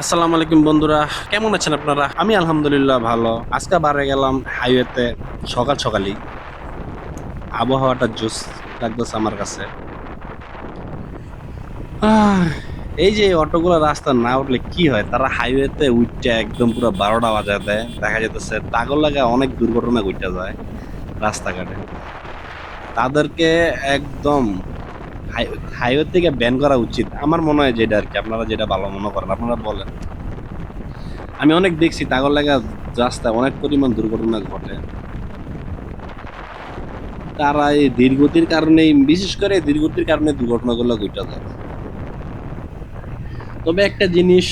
আসসালামু আলাইকুম বন্ধুরা, কেমন আছেন আপনারা? আমি আলহামদুলিল্লাহ ভালো। আজকে বারে গেলাম হাইওয়েতে সকাল সকালই। আবহাওয়াটা জোস লাগতেছে আমার কাছে। এই যে অটোগুলো রাস্তা না উঠলে কি হয়? তারা হাইওয়েতে উঠতে একদম পুরো বারোটা বাজায় দেয়। দেখা যেতেছে তাগর লাগা অনেক দুর্ঘটনা ঘটে যায় রাস্তাঘাটে। তাদেরকে একদম হাইওয়ে থেকে ব্যান করা উচিত। আমার মনে হয় যেটা আর কি আপনারা যেটা ভালো মনে করেন, আপনারা বলেন। আমি অনেক দেখছি, তাগর লাগা রাস্তায় অনেক পরিমাণ দুর্ঘটনা ঘটে। তারা এই দীর্ঘতির কারণে বিশেষ করে দীর্ঘতির কারণে দুর্ঘটনাগুলো ঘটে যায়। তবে একটা জিনিস,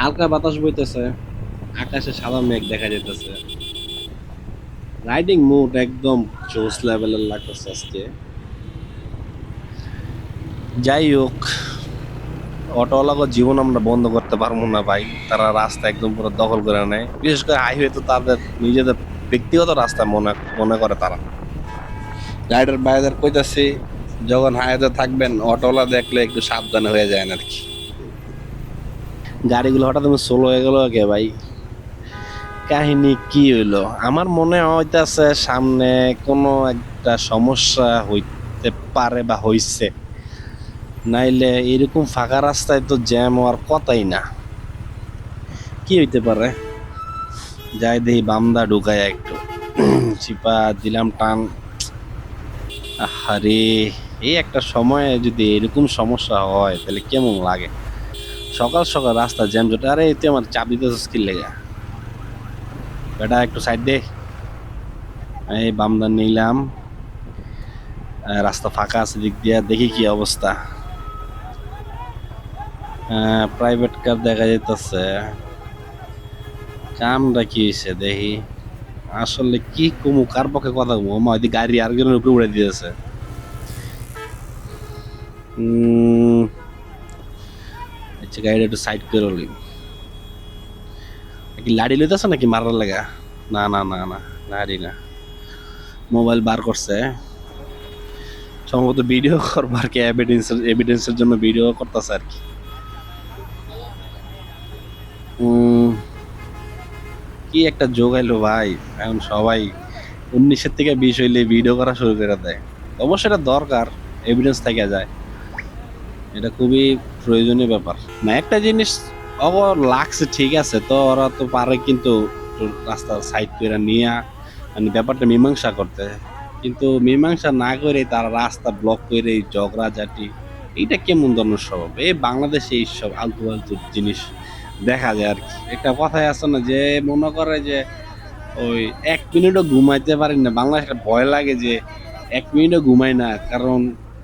হালকা বাতাস বইতেছে, আকাশে সাদা মেঘ দেখা যেতেছে রাইডিং মুড একদম জোস লেভেলের লাগতেছে আজকে। যাই হোক অটোওয়ালাকে জীবন আমরা বন্ধ করতে পারব না ভাই। তারা রাস্তা একদম পুরো দখল করে নেয়। বিশেষ করে হাইওয়ে তো তাদের নিজেদের ব্যক্তিগত রাস্তা মনে মনে করে তারা। রাইডার বাইদের কইতাছি যখন হাইওয়েতে থাকবেন অটোওয়ালা দেখলে একটু সাবধানে হয়ে যায় আর কি গাড়িগুলো হঠাৎ আমি সোলো হয়ে গেল কে ভাই? কাহিনী কি হইল? আমার মনে হইতাছে সামনে কোনো একটা সমস্যা হইতে পারে বা হইছে। নাইলে এরকম ফাঁকা রাস্তায় তো জ্যাম হওয়ার কথাই না। কি হইতে পারে? যাই দেখি বামদা ঢুকায় একটু। চিপা দিলাম, টান। আরে এই একটা সময়ে যদি এরকম সমস্যা হয়, তাহলে কেমন লাগে? সকাল সকাল রাস্তা জ্যাম জোটে আরে, তুই আমার চাপ দিতে স্কিল লেগে? বেটা, একটু সাইড দে। এই বামদা নিলাম। রাস্তা ফাঁকা আছে, দিক দিয়ে দেখি কি অবস্থা। প্রাইভেট কার দেখা যাইতেছে। কামটা কি হয়েছে দেখি। আসলে কি কমু, কার পক্ষে কথা কমু? ওইদিকে গাড়ি আরেকজনের উপরে উড়ে দিয়েছে আচ্ছা গাড়িটা একটু সাইড করে লই। কি লাড়ি লইতেছে নাকি মারার লাগা? না না না না, লাড়ি না। মোবাইল বার করছে। সম্ভবত ভিডিও করবার কি এভিডেন্স এভিডেন্সের জন্য ভিডিও করতেছে আর কি। কি একটা যোগ আইলো ভাই? এখন সবাই উনিশের থেকে বিশ হইলে ভিডিও করা শুরু করে দেয়। অবশ্য এটা দরকার এভিডেন্স থেকে যায়। এটা খুবই প্রয়োজনীয় ব্যাপার। না, একটা জিনিস অগর লাগছে, ঠিক আছে, তো ওরা তো পারে কিন্তু রাস্তা সাইড করে নিয়ে মানে ব্যাপারটা মীমাংসা করতে। কিন্তু মীমাংসা না করে তারা রাস্তা ব্লক করে এই ঝগড়াঝাটি, এইটা কেমন ধরনের স্বভাব? এই বাংলাদেশে এইসব আলতু আলতু জিনিস দেখা যায় আর কি। একটা কথাই আছে না যে মনে করে যে ওই এক মিনিটও ঘুমাইতে পারি না বাংলাদেশে ভয় লাগে যে এক মিনিটও ঘুমাই না কারণ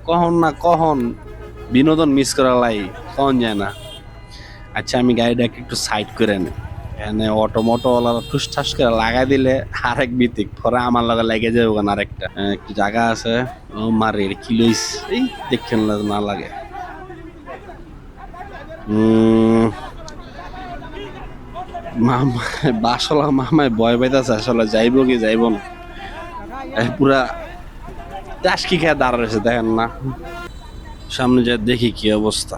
কখন না কখন বিনোদন মিস করা লাই কখন যায় না। আচ্ছা আমি গাড়িটাকে একটু সাইড করে নি। এখানে অটো মোটোওয়ালারা ঠুসঠাস করে লাগাই দিলে আরেক বিতিক পরে আমার লগে লেগে যাবে ওখানে আরেকটা। একটু জায়গা আছে। ও মারে কি লইস? এই দেখেন না লাগে। উম, মামা, বাসলা মামায় ভয় পাইতেছে, আসলে যাইব কি যাইব না। পুরা টাসকি খেয়ে দাঁড়া রয়েছে, দেখেন না। সামনে যা দেখি কি অবস্থা।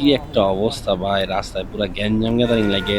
কি একটা অবস্থা ভাই রাস্তায় পুরো গ্যাঞ্জাম গ্যাদারিং লাগে।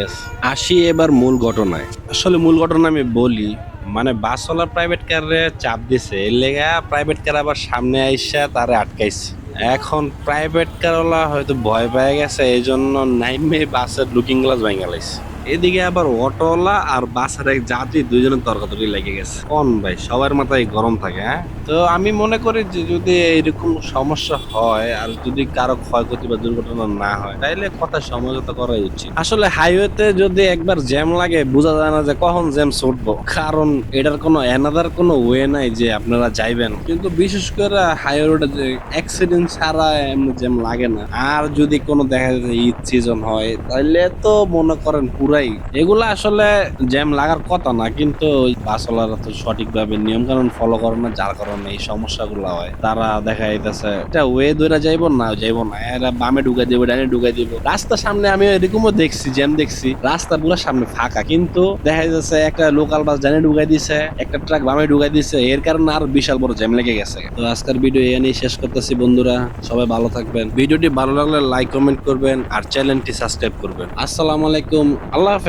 আসি এবার মূল ঘটনায়। আসলে মূল ঘটনা আমি বলি মানে বাসওয়ালা প্রাইভেট কারে চাপ দিছে এর লেগা প্রাইভেট কার আবার সামনে আইসা তারে আটকাইছে। এখন প্রাইভেট কারওয়ালা হয়তো ভয় পেয়ে গেছে এই জন্য নাইমে বাসের লুকিং গ্লাস ভেঙে লাইছে এদিকে আবার অটোওয়ালা আর বাসের এক যাত্রী দুইজনের তর্কাতর্কি লেগে গেছে। কোন ভাই? সবার মাথায় গরম থাকে হ্যাঁ? তো আমি মনে করি যে যদি এরকম সমস্যা হয় আর যদি কারও ক্ষয়ক্ষতি বা দুর্ঘটনা না হয়, তাইলে কথা সমঝোতা করাই উচিত। আসলে হাইওয়েতে যদি একবার জ্যাম লাগে, বোঝা যায় না যে কখন জ্যাম ছুটবো। কারণ এটার কোনো এনাদার কোনো ওয়ে নাই যে আপনারা যাইবেন। কিন্তু বিশেষ করে হাইওয়ে রোডে যে অ্যাক্সিডেন্ট ছাড়া এমনি জ্যাম লাগে না। আর যদি কোনো দেখা যায় ঈদ সিজন হয় তাহলে তো মনে করেন পুরাই। এগুলা আসলে জ্যাম লাগার কথা না, কিন্তু ওই বাসওয়ালারা তো সঠিকভাবে নিয়ম কানুন ফলো করে না, যার কারণে এই সমস্যাগুলো হয়। তারা দেখা যাইতেছে, এটা ওয়ে ধরে যাইবো না যাইবো না। এরা বামে ঢুকাই দিব ডাইনে ঢুকাই দিব। রাস্তার সামনে আমি এরকমও দেখছি, জ্যাম দেখছি। রাস্তা পুরো সামনে ফাঁকা, কিন্তু দেখা যাচ্ছে একটা লোকাল বাস ডাইনে ঢুকাই দিছে, একটা ট্রাক বামে ঢুকাই দিছে। এর কারণে আর বিশাল বড় জ্যাম লেগে গেছে। তো আজকের ভিডিও এ নিয়ে শেষ করতেছি, বন্ধুরা। সবাই ভালো থাকবেন। ভিডিওটি ভালো লাগলে লাইক কমেন্ট করবেন, আর চ্যানেলটি সাবস্ক্রাইব করবেন। আসসালামু আলাইকুম। আল্লাহ